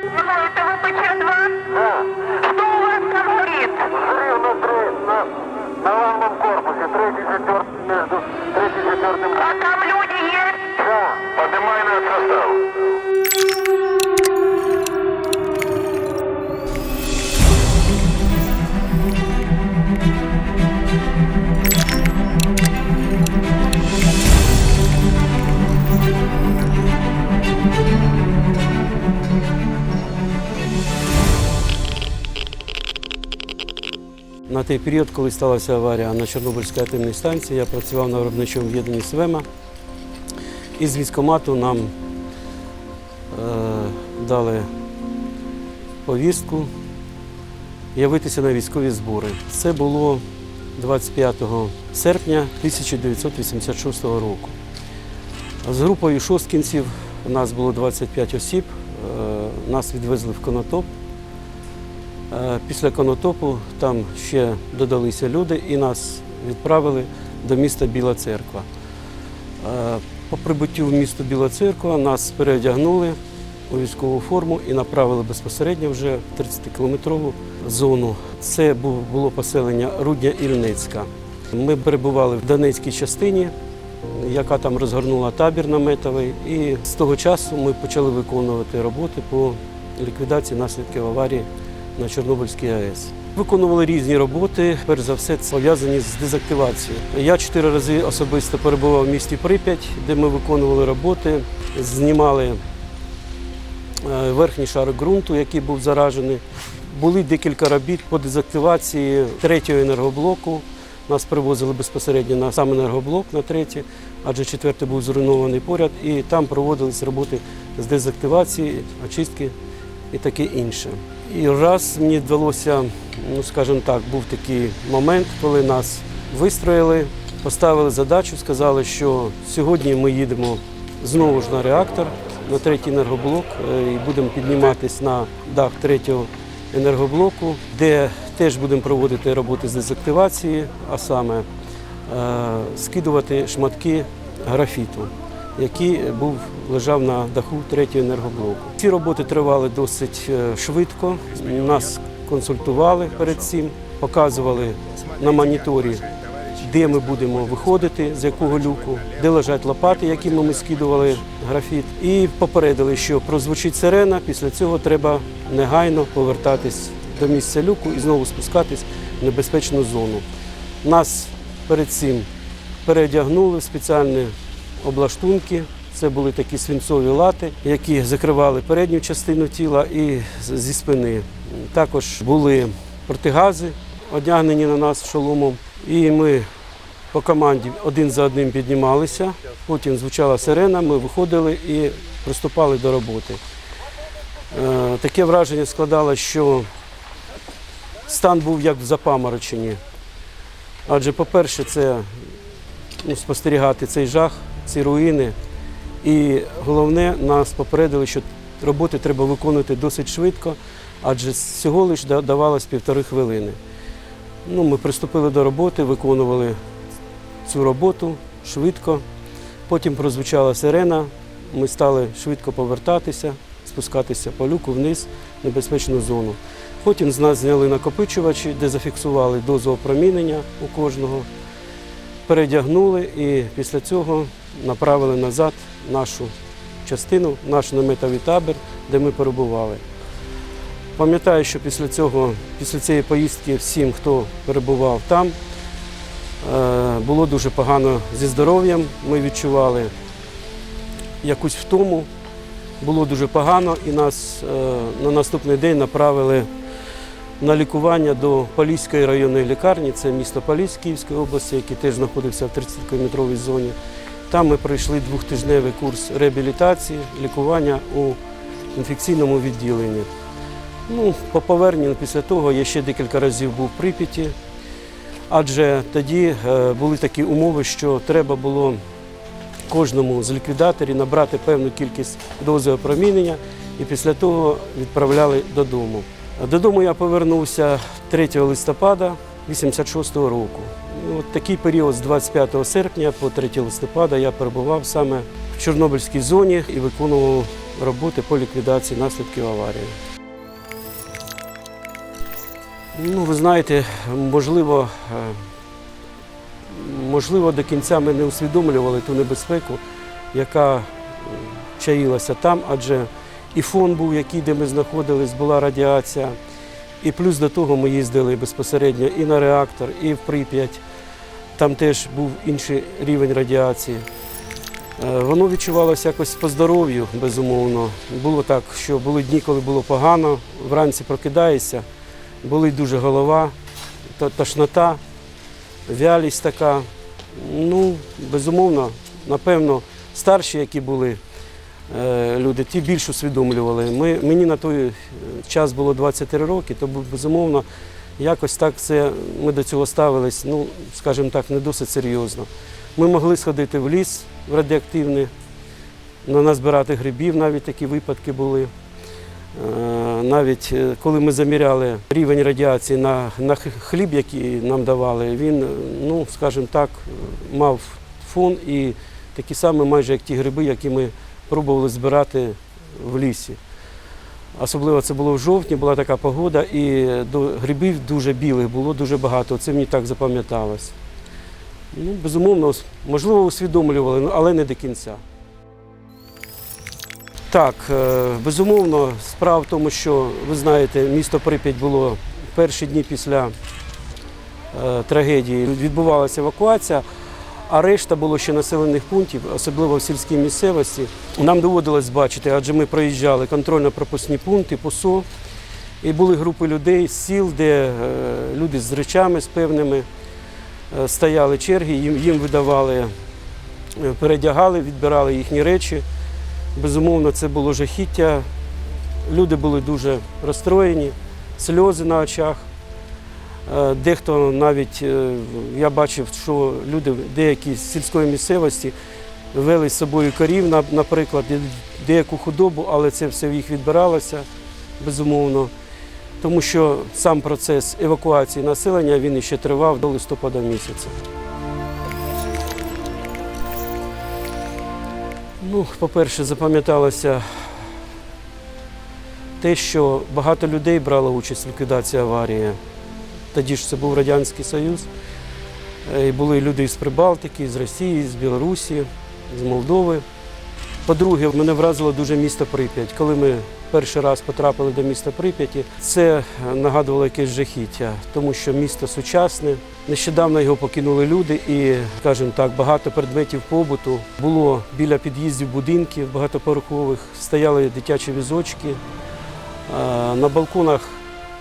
Алло, это ВПЧ-2? Да. Что у вас там горит? Взрыв на, тре- на, на главном корпусе, третий, четвертый, между третьим и четвертым. А там люди есть? Да. Поднимай на состав. На той період, коли сталася аварія на Чорнобильській атомній станції, я працював на виробничому об'єднанні СВЕМА. Із військкомату нам е, дали повістку явитися на військові збори. Це було 25 серпня 1986 року. З групою шосткінців у нас було 25 осіб. Е, Нас відвезли в Конотоп. Е, Після Конотопу там ще додалися люди і нас відправили до міста Біла Церква. Е, По прибуттю в місто Біла Церква нас переодягнули у військову форму і направили безпосередньо вже в 30-кілометрову зону. Це було поселення Рудня Ільницька. Ми перебували в Донецькій частині, яка там розгорнула табір наметовий. І з того часу ми почали виконувати роботи по ліквідації наслідків аварії на Чорнобильській АЕС. Виконували різні роботи, перш за все, це пов'язані з дезактивацією. Я чотири рази особисто перебував в місті Прип'ять, де ми виконували роботи, знімали е, верхній шар ґрунту, який був заражений. Були декілька робіт по дезактивації третього енергоблоку. Нас привозили безпосередньо на сам енергоблок на третій, адже четвертий був зруйнований поряд, і там проводились роботи з дезактивації, очистки і таке інше. І раз мені вдалося, ну скажімо так, був такий момент, коли нас вистроїли, поставили задачу, сказали, що сьогодні ми їдемо знову ж на реактор, на третій енергоблок, е, і будемо підніматись на дах третього енергоблоку, де теж будемо проводити роботи з дезактивації, а саме е, скидувати шматки графіту, який був лежав на даху третього енергоблоку. Ці роботи тривали досить е, швидко. Нас консультували перед цим, показували на моніторі, де ми будемо виходити, з якого люку, де лежать лопати, якими ми скидували графіт, і попередили, що прозвучить сирена. Після цього треба негайно повертатись до місця люку і знову спускатись в небезпечну зону. Нас перед цим переодягнули в спеціальні облаштунки. Це були такі свинцові лати, які закривали передню частину тіла і зі спини. Також були протигази, одягнені на нас шоломом. І ми по команді один за одним піднімалися. Потім звучала сирена, ми виходили і приступали до роботи. Е, Таке враження складало, що стан був як в запамороченні. Адже, по-перше, це ну, спостерігати цей жах, ці руїни. І головне, нас попередили, що роботи треба виконувати досить швидко, адже всього лише да- давалось півтори хвилини. Ну, ми приступили до роботи, виконували цю роботу швидко. Потім прозвучала сирена, ми стали швидко повертатися, спускатися по люку вниз в небезпечну зону. Потім з нас зняли накопичувачі, де зафіксували дозу опромінення у кожного, передягнули і після цього направили назад нашу частину, наш наметовий табір, де ми перебували. Пам'ятаю, що після цього, після цієї поїздки всім, хто перебував там, е, було дуже погано зі здоров'ям. Ми відчували якусь втому, було дуже погано, і нас е, на наступний день направили на лікування до Поліської районної лікарні, це місто Поліськ Київської області, який теж знаходився в 30-кілометровій зоні. Там ми пройшли двохтижневий курс реабілітації, лікування у інфекційному відділенні. Ну, по поверненню після того я ще декілька разів був в Прип'яті, адже тоді е, були такі умови, що треба було кожному з ліквідаторів набрати певну кількість дози опромінення і після того відправляли додому. Додому я повернувся 3 листопада 86 року. От такий період з 25 серпня по 3 листопада я перебував саме в Чорнобильській зоні і виконував роботи по ліквідації наслідків аварії. Ну, ви знаєте, можливо, е, можливо, до кінця ми не усвідомлювали ту небезпеку, яка чаїлася там, адже і фон був, який, де ми знаходились, була радіація. І плюс до того ми їздили безпосередньо і на реактор, і в Прип'ять. Там теж був інший рівень радіації. Е, Воно відчувалося якось по здоров'ю, безумовно. Було так, що були дні, коли було погано, вранці прокидаєшся, болить дуже голова, тошнота, вялість така. Ну, безумовно, напевно, старші, які були е, люди, ті більш усвідомлювали. Ми, мені на той час було 23 роки, то безумовно якось так це, ми до цього ставились, ну, скажімо так, не досить серйозно. Ми могли сходити в ліс в радіоактивний, на- назбирати грибів, навіть такі випадки були. Е, Навіть е, коли ми заміряли рівень радіації на, на хліб, який нам давали, він, е, ну, скажімо так, мав фон і такі самі майже як ті гриби, які ми пробували збирати в лісі. Особливо це було в жовтні, була така погода, і до грибів дуже білих було дуже багато. Це мені так запам'яталось. Ну, безумовно, можливо, усвідомлювали, ну, але не до кінця. Так, е, безумовно, справа в тому, що ви знаєте, місто Прип'ять було перші дні після е, трагедії. Відбувалася евакуація, а решта було ще населених пунктів, особливо в сільській місцевості. Нам доводилось бачити, адже ми проїжджали контрольно-пропускні пункти, ПОСО, і були групи людей з сіл, де е, люди з речами з певними е, стояли черги, їм, видавали, е, передягали, відбирали їхні речі. Безумовно, це було жахіття. Люди були дуже розстроєні, сльози на очах. Е, Дехто навіть, е, я бачив, що люди деякі з сільської місцевості вели з собою корів, наприклад, деяку худобу, але це все в їх відбиралося, безумовно. Тому що сам процес евакуації населення він ще тривав до листопада місяця. Ну, по-перше, запам'яталося те, що багато людей брало участь в ліквідації аварії. Тоді ж це був Радянський Союз. Е, І були люди з Прибалтики, з Росії, з Білорусі, з Молдови. По-друге, мене вразило дуже місто Прип'ять. Коли ми перший раз потрапили до міста Прип'яті, це е, нагадувало якесь жахіття, тому що місто сучасне. Нещодавно його покинули люди, і, скажімо так, багато предметів побуту було біля під'їздів будинків багатоповерхових, стояли дитячі візочки. Е, На балконах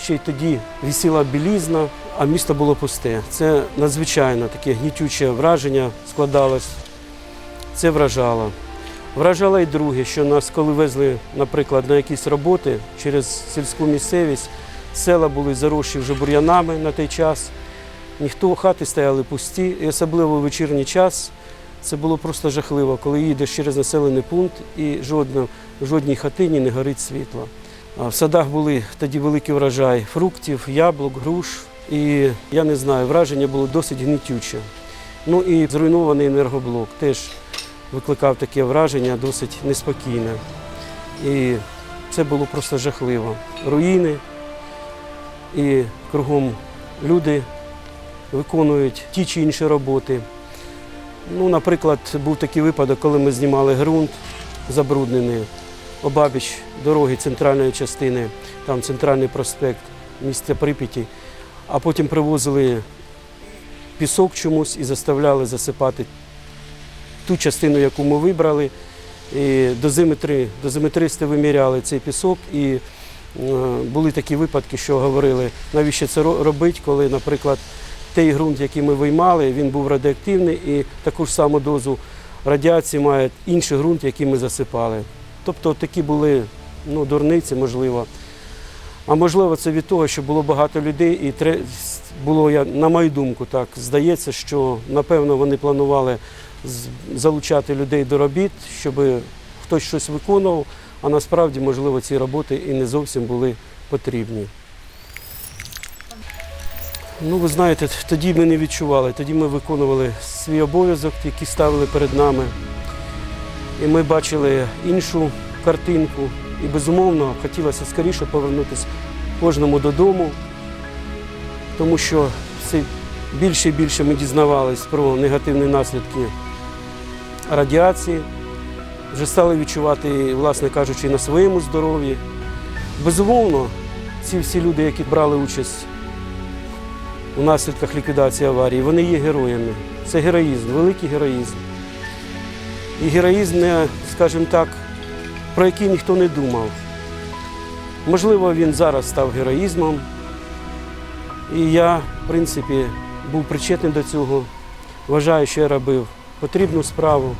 ще й тоді висіла білізна, а місто було пусте. Це надзвичайно таке гнітюче враження складалось. Це вражало. Вражало і друге, що нас, коли везли, наприклад, на якісь роботи через сільську місцевість, села були заросші вже бур'янами на той час. Ніхто хати стояли пусті, і особливо в вечірній час це було просто жахливо, коли їдеш через населений пункт і жодно, жодній хатині не горить світло. В садах були тоді великий врожай фруктів, яблук, груш. І я не знаю, враження було досить гнітюче. Ну і зруйнований енергоблок теж викликав таке враження досить неспокійне. І це було просто жахливо. Руїни і кругом люди виконують ті чи інші роботи. Ну, наприклад, був такий випадок, коли ми знімали ґрунт забруднений обабіч дороги центральної частини, там центральний проспект міста Прип'яті, а потім привозили пісок чомусь і заставляли засипати ту частину, яку ми вибрали. І дозиметри, дозиметристи виміряли цей пісок, і е, були такі випадки, що говорили, навіщо це ро- робити, коли, наприклад, той ґрунт, який ми виймали, він був радіоактивний і таку ж саму дозу радіації має інший ґрунт, який ми засипали. Тобто такі були ну, дурниці, можливо. А можливо, це від того, що було багато людей, і було, на мою думку, так здається, що напевно вони планували залучати людей до робіт, щоб хтось щось виконував, а насправді, можливо, ці роботи і не зовсім були потрібні. Ну, ви знаєте, тоді ми не відчували, тоді ми виконували свій обов'язок, який ставили перед нами. І ми бачили іншу картинку. І безумовно хотілося скоріше повернутися кожному додому, тому що все більше і більше ми дізнавались про негативні наслідки радіації, вже стали відчувати, власне кажучи, на своєму здоров'ї. Безумовно, ці всі люди, які брали участь у наслідках ліквідації аварії, вони є героями. Це героїзм, великий героїзм. І героїзм, скажімо так, про який ніхто не думав. Можливо, він зараз став героїзмом. І я, в принципі, був причетний до цього. Вважаю, що я робив потрібну справу.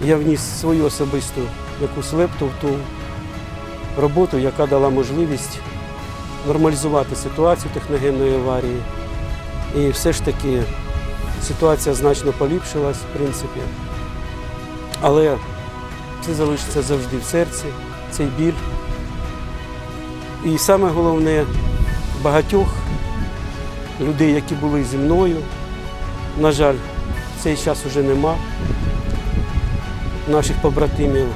Я вніс свою особисту якусь лепту в ту роботу, яка дала можливість нормалізувати ситуацію техногенної аварії. І все ж таки ситуація значно поліпшилась, в принципі. Але це залишиться завжди в серці, цей біль. І саме головне, багатьох людей, які були зі мною, на жаль, цей час уже нема наших побратимів.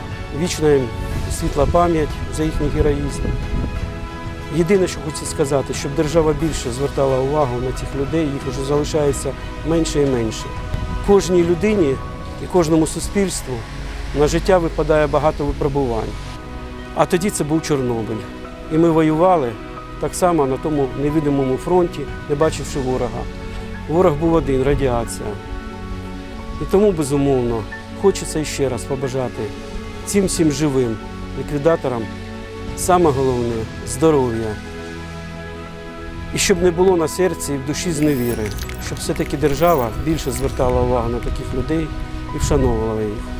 Вічна їм світла пам'ять за їхній героїзм. Єдине, що хочу сказати, щоб держава більше звертала увагу на цих людей, їх вже залишається менше і менше. Кожній людині і кожному суспільству на життя випадає багато випробувань. А тоді це був Чорнобиль. І ми воювали так само на тому невидимому фронті, не бачивши ворога. Ворог був один радіація. І тому, безумовно, хочеться ще раз побажати цим всім живим ліквідаторам саме головне здоров'я. І щоб не було на серці і в душі зневіри, щоб все-таки держава більше звертала увагу на таких людей і вшановували їх.